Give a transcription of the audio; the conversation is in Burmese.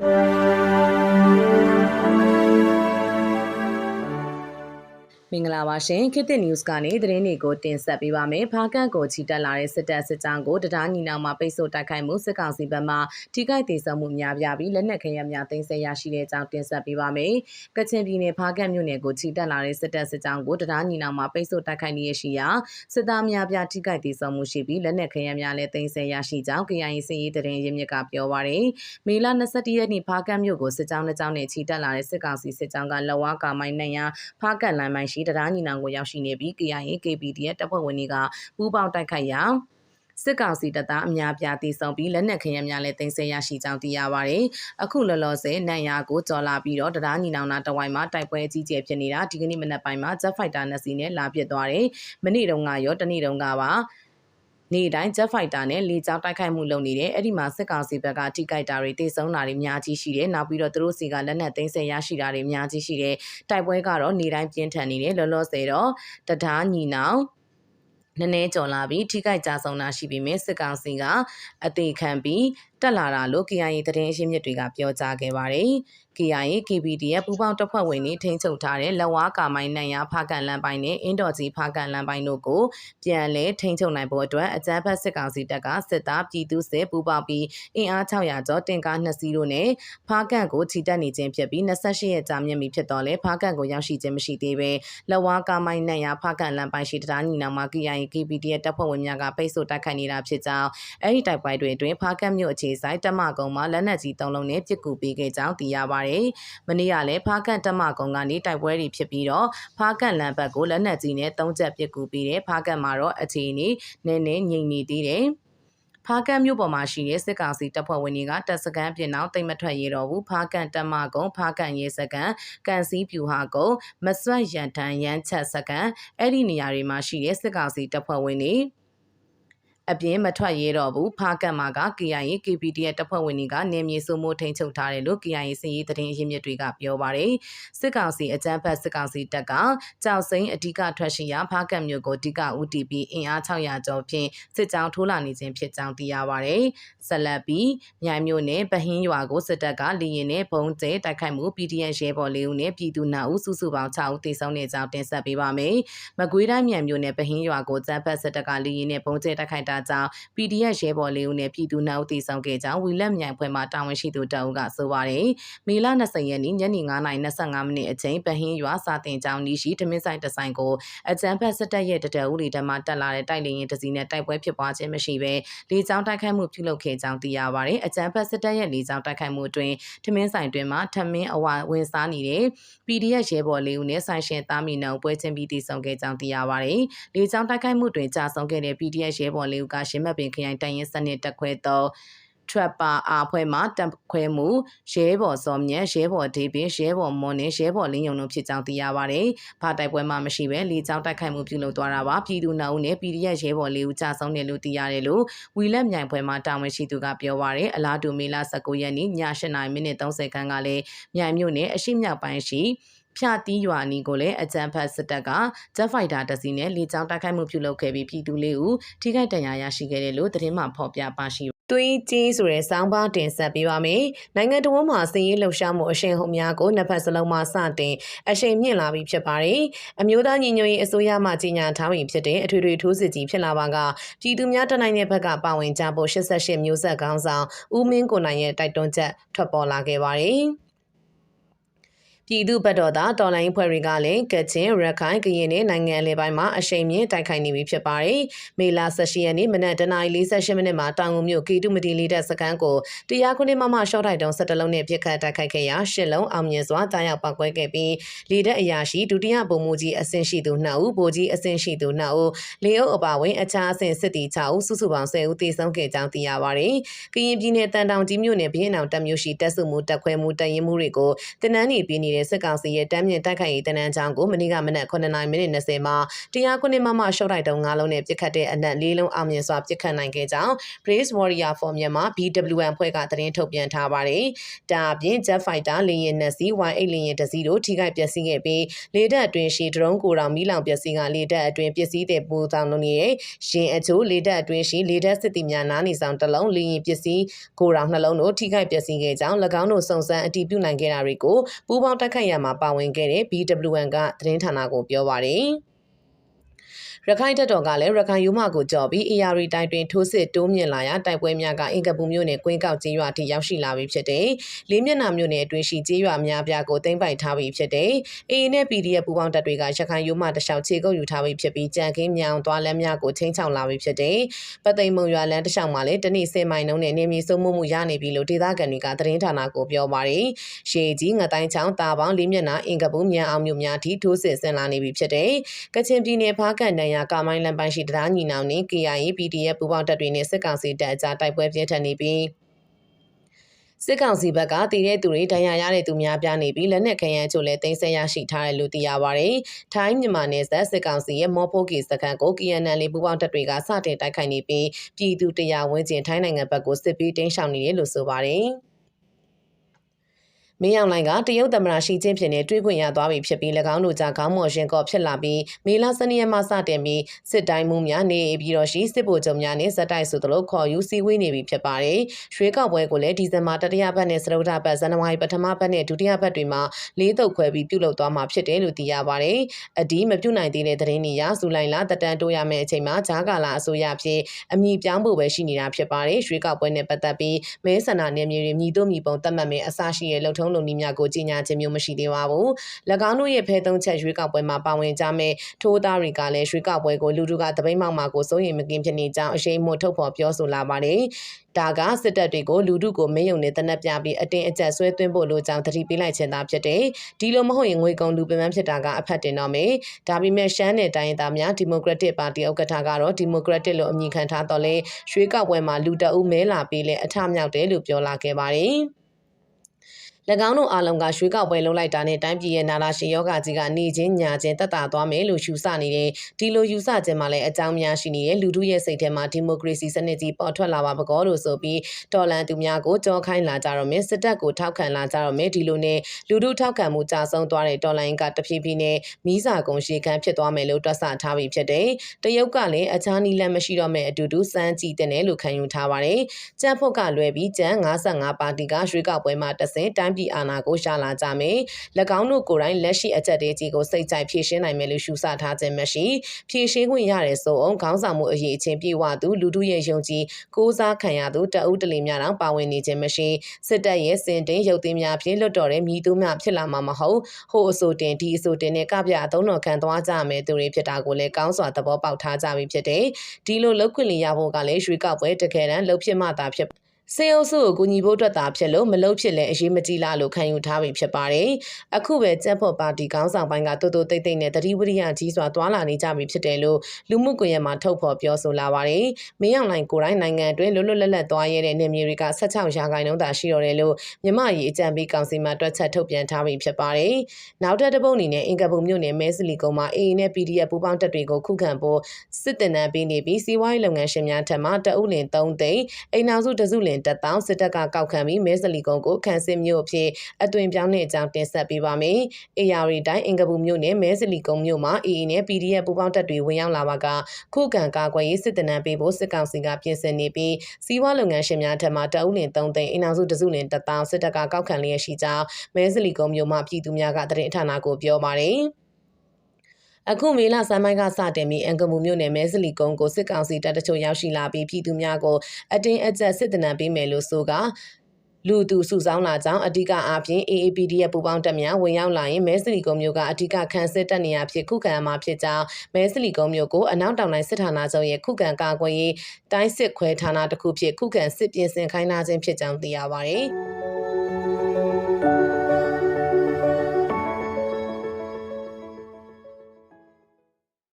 you မင်္ဂလာပါရှင်ခေတ်သစ် news ကနေသတင်းတွေကိုတင်ဆက်ပေးပါမယ်။ဖားကန့်ကိုချီတက်လာတဲ့စစ်တပ်စစ်ကြောင်းကိုတရားညီနောင်မှာပိတ်ဆို့တိုက်ခိုက်မှုစစ်ကောင်စီဘက်မှထိခိုက်ဒေဆုံးမှုများပြားပြီးလက်နက်ခဲယမ်းများတင်ဆက်ရရှိတဲ့အကြောင်းတင်ဆက်ပေးပါမယ်။ကချင်ပြည်နယ်ဖားကန့်မြို့နယ်ကိုချီတက်လာတဲ့စစ်တပ်စစ်ကြောင်းကိုတရားညီနောင်မှာပိတ်ဆို့တိုက်ခိုက်နေရရှိရာစစ်သားများပြားထိခိုက်ဒေဆုံးမှုရှိပြီးလက်နက်ခဲယမ်းများလည်းတင်ဆက်ရရှိကြောင်း KIA စစ်ရေးတရင်ရင်းမြစ်ကပြောပါရယ်။မေလ22ရက်နေ့ဖားကန့်မြို့ကိုစစ်ကြောင်းနှစ်ကြောင်းနဲ့ချီတက်လာတဲ့စစ်ကောင်စီစစ်ကြောင်းကလဝါကာမိုင်းနိုင်ရဖားကန့်လမ်းမိုင်းရှိတရားညီနောင်ကိုရောက်ရှိနေပြီး KIA KPD ရဲ့တပ်ဖွဲ့ဝင်တွေကပူးပေါင်းတိုက်ခိုက်ရာစစ်ကောင်စီတပ်သားအများပြားတည်ဆုံပြီးလက်နက်ခဲယမ်းများလည်းတင်ဆက်ရရှိကြောင်းသိရပါတယ်။အခုလောလောဆယ်နန်ယာကိုကြော်လာပြီးတော့တရားညီနောင်နာတဝိုင်းမှာတိုက်ပွဲကြီးကျယ်ဖြစ်နေတာဒီကနေ့မနက်ပိုင်းမှာ Jet Fighter နှစ်စီးနဲ့လာပစ်သွားတယ်။မနေ့တုန်းကရောတနေ့တုန်းကပါ နေ့တိုင်း Jet Fighter နဲ့လေကြောင်းတိုက်ခိုက်မှုလုပ်နေတယ်။အဲ့ဒီမှာစစ်ကောင်စီဘက်ကထိကြိုက်တာတွေတေဆုံးတာတွေအများကြီးရှိတယ်။နောက်ပြီးတော့သူတို့စီကလက်နက်သိမ်းဆည်းရရှိတာတွေအများကြီးရှိတယ်။တိုက်ပွဲကတော့နေ့တိုင်းပြင်းထန်နေတယ်။လောလောဆယ်တော့တရားညီနောင်နည်းနည်းကြော်လာပြီးထိခိုက်ကြဆုံးတာရှိပြီးမြစစ်ကောင်စီကအသေးခံပြီး တက်လာတာလို့ KIA သတင်းအရှင်းမြစ်တွေကပြောကြားခဲ့ပါတယ်။ KIA KPD ရဲ့ပူးပေါင်းတပ်ဖွဲ့ဝင်တွေထိန်းချုပ်ထားတဲ့လက်ဝါးကာမိုင်းနန်ရဖားကန်လမ်းပိုင်းနဲ့အင်းတော်ကြီးဖားကန်လမ်းပိုင်းတို့ကိုပြန်လည်ထိန်းချုပ်နိုင်ဖို့အတွက်အကြမ်းဖက်စစ်ကောင်စီတပ်ကစစ်သားပြည်သူစစ်ပူးပေါင်းပြီးအင်အား600ကျော်တင်ကား2စီးတို့နဲ့ဖားကန်ကိုချီတက်နေခြင်းဖြစ်ပြီး28ရက်ကြာမြင့်ပြီဖြစ်တော့လဲဖားကန်ကိုရောက်ရှိခြင်းမရှိသေးပဲလက်ဝါးကာမိုင်းနန်ရဖားကန်လမ်းပိုင်းရှိတရားညီနောင်မှာ KIA KPD ရဲ့တပ်ဖွဲ့ဝင်များကပိတ်ဆို့တိုက်ခိုက်နေတာဖြစ်ကြောင်းအဲဒီတိုက်ပွဲတွေအတွင်းဖားကန်မြို့အခြေဆိုင်တက်မကုံမှာလက်နက်ကြီး၃လုံးနဲ့ပစ်ကူပေးခဲ့ကြောင်းသိရပါတယ်။မနေ့ကလည်းဖားကန့်တက်မကုံကနေတိုက်ပွဲတွေဖြစ်ပြီးတော့ဖားကန့်လမ်းဘက်ကိုလက်နက်ကြီးနဲ့၃ချက်ပစ်ကူပေးတယ်။ဖားကန့်မှာတော့အခြေအနေနည်းနည်းငြိမ်နေသေးတယ်။ဖားကန်မြို့ပေါ်မှာရှိတဲ့စစ်ကောင်စီတပ်ဖွဲ့ဝင်တွေကတပ်စခန်းပြင်အောင်တိတ်မထွက်ရတော့ဘူးဖားကန်တပ်မကုံဖားကန်ရဲစခန်းကန်စီပြူဟာကုံမဆွတ်ရန်တန်ရန်ချက်စခန်းအဲ့ဒီနေရာတွေမှာရှိတဲ့စစ်ကောင်စီတပ်ဖွဲ့ဝင်တွေ အပြင်မထွက်ရတော့ဘူးဖားကတ်မှာက KIA KPD ရဲ့တပ်ဖွဲ့ဝင်တွေကနေမြေစုမိုးထိန်ချုပ်ထားတယ်လို့ KIA စည်ရေးသတင်းအရင်းမြစ်တွေကပြောပါတယ်စစ်ကောင်စီအကြမ်းဖက်စစ်ကောင်စီတပ်ကကြောက်စိမ့်အဓိကထွက်ရှိရာဖားကတ်မြို့ကိုအဓိက UTP အင်အား600ကျော်ဖြင့်စစ်ကြောင်းထိုးလာနေခြင်းဖြစ်ကြောင်းသိရပါတယ်ဆက်လက်ပြီးမြိုင်မြို့နယ်ဗဟင်းရွာကိုစစ်တပ်ကလေရင်နဲ့ဘုံကျဲတိုက်ခိုက်မှု PDN ရဲဘော်လေးဦးနဲ့ပြည်သူနာဦးစုစုပေါင်း6ဦးသေဆုံးနေကြောင်းတင်ဆက်ပေးပါမယ်မကွေးတိုင်းမြိုင်မြို့နယ်ဗဟင်းရွာကိုစံဖက်စစ်တပ်ကလေရင်နဲ့ဘုံကျဲတိုက်ခိုက်တာကြောင့် PDF ရဲဘော်လေးဦးနဲ့ပြည်သူနှောက်တည်ဆောင်ခဲ့ကြောင်းဝီလက်မြိုင်ဖွဲ့မှတာဝန်ရှိသူတအုပ်ကဆိုပါတယ်။မေလ20ရက်နေ့ညနေ9:25မိနစ်အချိန်ပဟင်းရွာစာတင်ကျောင်းနီးရှိထမင်းဆိုင်တဆိုင်ကိုအကြမ်းဖက်စစ်တပ်ရဲ့တတအုပ်လီဓမ္မတက်လာတဲ့တိုက်လေရင်တစီနဲ့တိုက်ပွဲဖြစ်ပွားခြင်းမရှိဘဲလေကြောင်းတိုက်ခိုက်မှုပြုလုပ်ခဲ့ကြောင်းသိရပါတယ်။အကြမ်းဖက်စစ်တပ်ရဲ့လေကြောင်းတိုက်ခိုက်မှုအတွင်းထမင်းဆိုင်တွင်မှထမင်းအဝဝင်စားနေတဲ့ PDF ရဲဘော်လေးဦးနဲ့ဆိုင်ရှင်သားမီနောင်ပွဲချင်းပြီးတည်ဆောင်ခဲ့ကြောင်းသိရပါတယ်။လေကြောင်းတိုက်ခိုက်မှုတွင်ကြာဆုံးခဲ့တဲ့ PDF ရဲဘော်လေးဦးကရှင်းမပင်ခရိုင်တိုင်ရင်စနစ်တက်ခွဲသော Trapper အားဖွဲ့မှတက်ခွဲမှုရဲဘော်စောမြတ်ရဲဘော်ဒေးဗစ်ရဲဘော်မွန်နဲ့ရဲဘော်လင်းယုံတို့ဖြစ်ကြောင်းသိရပါတယ်။ဘာတိုက်ပွဲမှမရှိဘဲလေကြောင်းတိုက်ခိုက်မှုပြုလုပ်သွားတာပါ။ပြည်သူနှုတ်နဲ့ PDF ရဲဘော်လေးဦးကြာဆုံးတယ်လို့သိရတယ်လို့ဝီလက်မြိုင်ဖွဲ့မှတာဝန်ရှိသူကပြောပါရယ်။အလားတူမေလ19ရက်နေ့ည8:30မိနစ်30ခန်းကလည်းမြိုင်မြို့နယ်အရှိမြောက်ပိုင်းရှိ ဖြာတီးရွာနီကိုလည်းအကြံဖတ်စစ်တပ်ကဂျက်ဖိုက်တာတစီနဲ့လေကြောင်းတိုက်ခိုက်မှုပြုလုပ်ခဲ့ပြီးပြည်သူလေးဦးထိခိုက်ဒဏ်ရာရရှိခဲ့တယ်လို့သတင်းမှဖော်ပြပါရှိသွေးကြီးဆိုတဲ့စောင်းပါတင်ဆက်ပေးပါမယ်။နိုင်ငံတော်မှာစည်ရေးလှုပ်ရှားမှုအရှင်ဟုန်များကိုနှစ်ဖက်စလုံးမှာစတင်အရှိန်မြင့်လာပြီးဖြစ်ပါတယ်။အမျိုးသားညီညွတ်ရေးအစိုးရမှကြီးညာထားပြီးဖြစ်တဲ့အထွေထွေထိုးစစ်ကြီးဖြစ်လာပါကပြည်သူများတနိုင်တဲ့ဘက်ကပါဝင်ကြဖို့88မျိုးဆက်ခေါင်းဆောင်ဦးမင်းကိုနိုင်ရဲ့တိုက်တွန်းချက်ထွက်ပေါ်လာခဲ့ပါတယ်။ ပြည်သူ့ဘက်တော်သားတော်လိုင်းဖွဲ့တွေကလည်းကချင်ရခိုင်ကရင်နဲ့နိုင်ငံအလဲပိုင်းမှာအရှိန်မြင့်တိုက်ခိုက်နေပြီဖြစ်ပါတယ်။မေလ18ရက်နေ့မနက်09:48မိနစ်မှာတောင်ငူမြို့ကီတုမတီလေးတဲ့စခန်းကိုတရားခုနှစ်မမရှော့တိုက်တုံး17လုံးနဲ့ပြစ်ခတ်တိုက်ခိုက်ခဲ့ရာရှစ်လုံးအောင်မြင်စွာတားရောက်ပောက်ကွဲခဲ့ပြီးလေတဲ့အရာရှိဒုတိယဗိုလ်မှူးကြီးအဆင့်ရှိသူ2ဦးဗိုလ်ကြီးအဆင့်ရှိသူ2ဦးလေအုပ်အပါဝင်အခြားအဆင့်စစ်တီ6ဦးစုစုပေါင်း10ဦးသေဆုံးခဲ့ကြောင်းသိရပါတယ်။ကရင်ပြည်နယ်တန်တောင်ကြီးမြို့နယ်ဘင်းအောင်တပ်မျိုးရှိတပ်စုမှုတပ်ခွဲမှုတပ်ရင်းမှုတွေကိုတနန်းနေပြည်နေတဲ့တဲ့စစ်ကောင်စီရဲ့တမ်းမြင့်တိုက်ခိုက်ရေးတနန်းချောင်းကိုမနေ့ကမနက်9:00မိနစ်20မှာတရားခုနှစ်မမရှော့တိုက်တုံး၅လုံးနဲ့ပြစ်ခတ်တဲ့အနက်၄လုံးအောင်မြင်စွာပြစ်ခတ်နိုင်ခဲ့ကြောင်း Brace Warrior for Myanmar BWN ဖွဲ့ကသတင်းထုတ်ပြန်ထားပါတယ်။ဒါအပြင် Jet Fighter လေယာဉ်နှစ်စီး Y8 လေယာဉ်တစ်စီးတို့ထိခိုက်ပျက်စီးခဲ့ပြီးလေတပ်အတွင်းရှိဒရုန်းကိုတောင်မီးလောင်ပျက်စီးကလေတပ်အတွင်းပစ္စည်းတွေပူဆောင်လုပ်နေတဲ့ရင်အချို့လေတပ်အတွင်းရှိလေတပ်စစ်သည်များနားနေဆောင်တစ်လုံးလေယာဉ်ပစ္စည်းကိုတောင်နှလုံးတို့ထိခိုက်ပျက်စီးခဲ့ကြောင်း၎င်းတို့စုံစမ်းအတည်ပြုနိုင်ခဲ့တာတွေကိုပူးပေါင်းတိုက်ခိုက်ရမှာပါဝင်ခဲ့တဲ့ BWN ကသတင်းဌာနကိုပြောပါတယ်။ ရခိုင်တပ်တော်ကလည်းရခိုင်ယူမကိုကြော်ပြီး AR တိုင်တွင်ထိုးစစ်တိုးမြင့်လာရာတိုက်ပွဲများကအင်ကပူမြို့နယ်ကွင်းကောက်ကျေးရွာထိရောက်ရှိလာပြီဖြစ်တဲ့လေးမျက်နှာမြို့နယ်အတွင်းရှိကျေးရွာများပြားကိုသိမ်းပိုက်ထားပြီဖြစ်တဲ့ AA နဲ့ PDF ပူးပေါင်းတပ်တွေကရခိုင်ယူမတလျှောက်ခြေကုပ်ယူထားပြီဖြစ်ပြီးကြံခင်းမြောင်သွားလမ်းများကိုချင်းချောင်လာပြီဖြစ်တဲ့ပသိမ်မုံရွာလမ်းတလျှောက်မှာလည်းတနေ့10မိုင်နှုန်းနဲ့နေမြေစုံမှုမှုရနေပြီလို့ဒေသခံတွေကသတင်းဌာနကိုပြောပါတယ်။ရှေကြီးငတိုင်းချောင်းတာပေါင်းလေးမျက်နှာအင်ကပူမြန်အောင်မြို့များထိထိုးစစ်ဆင်လာနေပြီဖြစ်တဲ့ကချင်ပြည်နယ်ဖားကန်တန်ရာကာမိုင်းလမ်းပိုင်းရှိတရားညီနောင်နှင့် KIA PDF ပူးပေါင်းတပ်တွေနဲ့စစ်ကောင်စီတပ်အကြားတိုက်ပွဲပြင်းထန်နေပြီးစစ်ကောင်စီဘက်ကတည်တဲ့သူတွေဒဏ်ရာရတဲ့သူများပြားနေပြီးလက်နက်ခဲယမ်းချို့လည်းတင်ဆက်ရရှိထားတယ်လို့သိရပါတယ်။ထိုင်းမြန်မာနယ်စပ်စစ်ကောင်စီရဲ့မော်ဖိုကီစခန်းကို KNL လေးပူးပေါင်းတပ်တွေကစတင်တိုက်ခိုက်နေပြီးပြည်သူတရားဝင်ကျင်ထိုင်းနိုင်ငံဘက်ကိုစစ်ပြီးတင်းရှောင်နေတယ်လို့ဆိုပါတယ်။ မင်းအောင်လိုင်ကတရုတ်သမ္မတရှီကျင်းဖြစ်နေတွေ့ခွင့်ရသွားပြီဖြစ်ပြီး၎င်းတို့ကြားခေါင်းမော်ရှင်ကော့ဖြစ်လာပြီးမေလ12ရက်မှစတင်ပြီးစစ်တိုင်းမှုများနေပြီးတော့ရှိစစ်ဗိုလ်ချုပ်များနဲ့ဇက်တိုက်ဆိုသလိုခေါ်ယူစည်းဝေးနေပြီဖြစ်ပါတယ်။ရွှေကောက်ပွဲကိုလည်းဒီဇင်ဘာတတိယပတ်နဲ့စတုတ္ထပတ်ဇန်နဝါရီပထမပတ်နဲ့ဒုတိယပတ်တွေမှာလေးတုပ်ခွဲပြီးပြုလုပ်သွားမှာဖြစ်တယ်လို့သိရပါတယ်။အဒီမပြုတ်နိုင်သေးတဲ့သတင်းတွေရဇူလိုင်လတတန်တိုးရမယ့်အချိန်မှာဂျာကာလာအစိုးရဖြစ်အမည်ပြောင်းဖို့ပဲရှိနေတာဖြစ်ပါတယ်။ရွှေကောက်ပွဲနဲ့ပတ်သက်ပြီးမဲဆန္ဒနယ်မြေတွေမြည်တို့မြည်ပုံသတ်မှတ်မယ်အစရှိရဲ့လုံထုံးလုံနည်းများကိုကြီးညာခြင်းမျိုးမရှိသေးပါဘူး။၎င်းတို့ရဲ့ဖဲသုံးချက်ရွေးကောက်ပွဲမှာပါဝင်ကြမဲ့ထိုးသားတွေကလည်းရွေးကောက်ပွဲကိုလူထုကတပိတ်မောက်မှာကိုစိုးရိမ်မကင်းဖြစ်နေကြောင်းအရှိန်မှုထုတ်ဖော်ပြောဆိုလာပါတယ်။ဒါကစစ်တပ်တွေကိုလူထုကိုမင်းယုံနဲ့တနက်ပြပြီးအတင်းအကျပ်ဆွဲသွင်းဖို့လိုကြောင်းတတိပေးလိုက်ခြင်းသာဖြစ်တယ်။ဒီလိုမဟုတ်ရင်ငွေကုန်လူပန်းဖြစ်တာကအဖက်တင်တော့မယ်။ဒါပေမဲ့ရှမ်းနယ်တိုင်းသားများဒီမိုကရက်တစ်ပါတီဥက္ကဋ္ဌကတော့ဒီမိုကရက်တစ်လို့အမည်ခံထားတော့လဲရွှေကောက်ပွဲမှာလူတအုပ်မဲလာပြီးလဲအထမြောက်တယ်လို့ပြောလာခဲ့ပါတယ်။၎ င်းတို့အားလုံးကရွှေကောက်ပွဲလုံးလိုက်တာနဲ့တိုင်းပြည်ရဲ့နာလာရှင်ယောဂကြီးကနေချင်းညာချင်းတက်တာသွားမယ်လို့ယူဆနေတယ်ဒီလိုယူဆခြင်းမှာလည်းအကြောင်းများရှိနေတယ်လူထုရဲ့စိတ်ထဲမှာဒီမိုကရေစီစနစ်ကြီးပေါ်ထွက်လာပါပကောလို့ဆိုပြီးတော်လန်သူများကိုကြောခိုင်းလာကြတော့မယ်စစ်တပ်ကိုထောက်ခံလာကြတော့မယ်ဒီလိုနဲ့လူထုထောက်ခံမှုကြာဆုံးသွားတဲ့တော်လန်ကတဖြည်းဖြည်းနဲ့မီးစာကုန်ရှေခံဖြစ်သွားမယ်လို့တွက်ဆထားပြီးဖြစ်တယ်တရုတ်ကလည်းအခြားနီးလန်းမရှိတော့မဲ့အတူတူစမ်းကြည့်တဲ့လို့ခံယူထားပါတယ်ကြက်ဖို့ကလွယ်ပြီးကျန်း55ပါတီကရွှေကောက်ပွဲမှာတဆင်တိုင်းတိုင်းပြည်အာဏာကိုရှာလာကြမယ်။၎င်းတို့ကိုယ်တိုင်လက်ရှိအကြက်တေးကြီးကိုစိတ်ကြိုက်ဖြည့်ရှင်းနိုင်မယ်လို့ရှုဆထားခြင်းမရှိ။ဖြည့်ရှင်းခွင့်ရတဲ့ဆိုအောင်ခေါင်းဆောင်မှုအရေးအချင်းပြေဝသူလူထုရဲ့ယုံကြည်ကိုးစားခံရသူတအုပ်တလီများတောင်ပါဝင်နေခြင်းမရှိ။စစ်တပ်ရဲ့စင်တင်ရုပ်သိမ်းများဖြင့်လွတ်တော်တဲ့မြည်သူများဖြစ်လာမှာမဟုတ်။ဟိုအဆိုတင်ဒီအဆိုတင်နဲ့ကပြအသုံးတော်ခံသွားကြမယ်သူတွေဖြစ်တာကိုလည်းကောင်းစွာသဘောပေါက်ထားကြပြီဖြစ်တယ်။ဒီလိုလောက်ခွင့်လျရဖို့ကလည်းရွှေကောက်ပွဲတကယ်တမ်းလှုပ်ဖြစ်မှသာဖြစ် စေအုပ်စုကိုကူညီဖို့အတွက်သာဖြစ်လို့မလုပ်ဖြစ်လဲအရေးမကြီးလားလို့ခံယူထားပြီးဖြစ်ပါတယ်။အခုပဲကြက်ဖို့ပါတီခေါင်းဆောင်ပိုင်းကတိုးတိုးတိတ်တိတ်နဲ့တတိဝရိယကြီးစွာတွာလာနေကြပြီဖြစ်တယ်လို့လူမှုကွန်ရက်မှာထုတ်ဖော်ပြောဆိုလာပါတယ်။မင်းအောင်လှိုင်ကိုယ်တိုင်နိုင်ငံအတွင်းလွတ်လွတ်လပ်လပ်သွားရတဲ့နေမြေတွေက16ရာခိုင်နှုန်းသာရှိတော့တယ်လို့မြမရီအကြံပေးကောင်စီမှတွက်ချက်ထုတ်ပြန်ထားပြီးဖြစ်ပါတယ်။နောက်ထပ်တစ်ပုတ်အနေနဲ့အင်ကပုံမြို့နယ်မဲစလီကုန်းမှာ AA နဲ့ PDF ပူးပေါင်းတပ်တွေကိုခုခံဖို့စစ်တင်နန်းပေးနေပြီးစီးပွားရေးလုပ်ငန်းရှင်များထံမှတအုပ်လင်3သိန်းအိမ်နောက်စုတစုလင်တက်တောင်းစစ်တပ်ကကောက်ခံပြီးမဲစလီကုန်းကိုခန်းစစ်မြို့အဖြစ်အသွင်ပြောင်းတဲ့အကြောင်းတင်ဆက်ပေးပါမယ်။ AR တိုင်းအင်ကပူမြို့နယ်မဲစလီကုန်းမြို့မှာ AA နဲ့ PDF ပူးပေါင်းတပ်တွေဝင်ရောက်လာပါကခုခံကာကွယ်ရေးစစ်တနန်းပေးဖို့စစ်ကောင်စီကပြင်ဆင်နေပြီးစီးပွားလုပ်ငန်းရှင်များထံမှတအုပ်လင်3သိန်းအင်အောင်စုတစုလင်1000စစ်တပ်ကကောက်ခံလျက်ရှိကြောင်းမဲစလီကုန်းမြို့မှာပြည်သူများကတရင်ဌာနကိုပြောပါတယ်။ အခုမေလဆန်းပိုင်းကစတင်ပြီးအင်ကမူမြို့နယ်မဲစလီကုန်းကိုစစ်ကောင်စီတပ်တချို့ရောက်ရှိလာပြီးပြည်သူများကိုအတင်းအကျပ်စစ်တနံပေးမယ်လို့ဆိုကလူသူစုဆောင်းလာကြောင်းအဓိကအားဖြင့် AAPD ရဲ့ပူပေါင်းတပ်များဝင်ရောက်လာရင်မဲစလီကုန်းမျိုးကအဓိကခန့်စစ်တပ်နေရာဖြစ်ခုခံမှာဖြစ်ကြောင်းမဲစလီကုန်းမျိုးကိုအနောက်တောင်တိုင်းစစ်ဌာနချုပ်ရဲ့ခုခံကာကွယ်ရေးတိုင်းစစ်ခွဲဌာနတစ်ခုဖြစ်ခုခံစစ်ပြင်ဆင်ခိုင်းထားခြင်းဖြစ်ကြောင်းသိရပါဗျ။